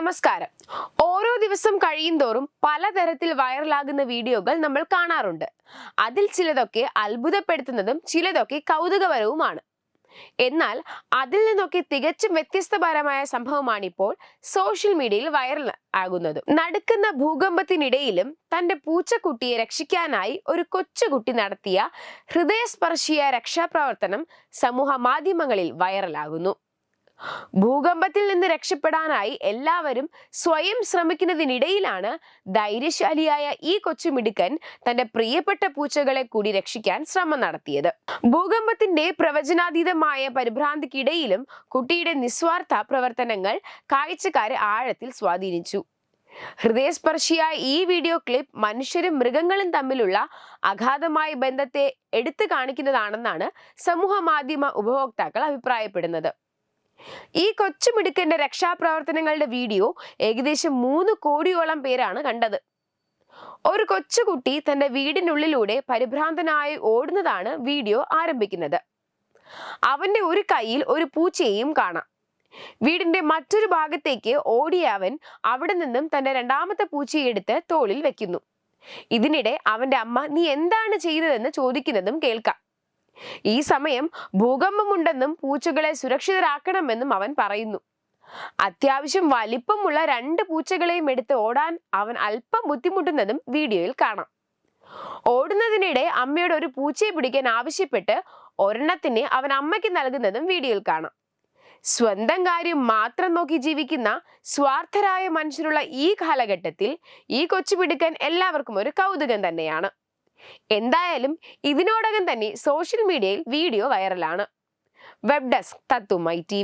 നമസ്കാരം. ഓരോ ദിവസം കഴിയുന്തോറും പലതരത്തിൽ വൈറലാകുന്ന വീഡിയോകൾ നമ്മൾ കാണാറുണ്ട്. അതിൽ ചിലതൊക്കെ അത്ഭുതപ്പെടുത്തുന്നതും ചിലതൊക്കെ കൗതുകപരവുമാണ്. എന്നാൽ അതിൽ നിന്നൊക്കെ തികച്ചും വ്യത്യസ്തപരമായ സംഭവമാണിപ്പോൾ സോഷ്യൽ മീഡിയയിൽ വൈറൽ ആകുന്നത്. നടക്കുന്ന ഭൂകമ്പത്തിനിടയിലും തന്റെ പൂച്ചക്കുട്ടിയെ രക്ഷിക്കാനായി ഒരു കൊച്ചുകുട്ടി നടത്തിയ ഹൃദയസ്പർശിയ രക്ഷാപ്രവർത്തനം സമൂഹ മാധ്യമങ്ങളിൽ വൈറലാകുന്നു. ഭൂകമ്പത്തിൽ നിന്ന് രക്ഷപ്പെടാനായി എല്ലാവരും സ്വയം ശ്രമിക്കുന്നതിനിടയിലാണ് ധൈര്യശാലിയായ ഈ കൊച്ചുമിടുക്കൻ തന്റെ പ്രിയപ്പെട്ട പൂച്ചകളെ കൂടി രക്ഷിക്കാൻ ശ്രമം നടത്തിയത്. ഭൂകമ്പത്തിന്റെ പ്രവചനാതീതമായ പരിഭ്രാന്തിക്കിടയിലും കുട്ടിയുടെ നിസ്വാർത്ഥ പ്രവർത്തനങ്ങൾ കാഴ്ചക്കാരെ ആഴത്തിൽ സ്വാധീനിച്ചു. ഹൃദയസ്പർശിയായ ഈ വീഡിയോ ക്ലിപ്പ് മനുഷ്യരും മൃഗങ്ങളും തമ്മിലുള്ള അഗാധമായ ബന്ധത്തെ എടുത്തു കാണിക്കുന്നതാണെന്നാണ് സമൂഹ മാധ്യമ ഉപഭോക്താക്കൾ അഭിപ്രായപ്പെടുന്നത്. ഈ കൊച്ചുമിടുക്കന്റെ രക്ഷാപ്രവർത്തനങ്ങളുടെ വീഡിയോ ഏകദേശം മൂന്ന് കോടിയോളം പേരാണ് കണ്ടത്. ഒരു കൊച്ചുകുട്ടി തന്റെ വീടിനുള്ളിലൂടെ പരിഭ്രാന്തനായി ഓടുന്നതാണ് വീഡിയോ ആരംഭിക്കുന്നത്. അവന്റെ ഒരു കയ്യിൽ ഒരു പൂച്ചയെയും കാണാം. വീടിന്റെ മറ്റൊരു ഭാഗത്തേക്ക് ഓടിയ അവൻ അവിടെ നിന്നും തന്റെ രണ്ടാമത്തെ പൂച്ചയെ എടുത്ത് തോളിൽ വെക്കുന്നു. ഇതിനിടെ അവന്റെ അമ്മ നീ എന്താണ് ചെയ്തതെന്ന് ചോദിക്കുന്നതും കേൾക്കാം. ഈ സമയം ഭൂകമ്പമുണ്ടെന്നും പൂച്ചകളെ സുരക്ഷിതരാക്കണമെന്നും അവൻ പറയുന്നു. അത്യാവശ്യം വലിപ്പമുള്ള രണ്ട് പൂച്ചകളെയും എടുത്ത് ഓടാൻ അവൻ അല്പം ബുദ്ധിമുട്ടുന്നതും വീഡിയോയിൽ കാണാം. ഓടുന്നതിനിടെ അമ്മയുടെ ഒരു പൂച്ചയെ പിടിക്കാൻ ആവശ്യപ്പെട്ട് ഒരെണ്ണത്തിന് അവൻ അമ്മയ്ക്ക് നൽകുന്നതും വീഡിയോയിൽ കാണാം. സ്വന്തം കാര്യം മാത്രം നോക്കി ജീവിക്കുന്ന സ്വാർത്ഥരായ മനുഷ്യരുള്ള ഈ കാലഘട്ടത്തിൽ ഈ കൊച്ചുപിടുക്കൻ എല്ലാവർക്കും ഒരു കൗതുകം തന്നെയാണ്. എന്തായാലും ഇതിനോടകം തന്നെ സോഷ്യൽ മീഡിയയിൽ വീഡിയോ വൈറലാണ് വെബ് ഡെസ്ക് തത്തു മൈ ടി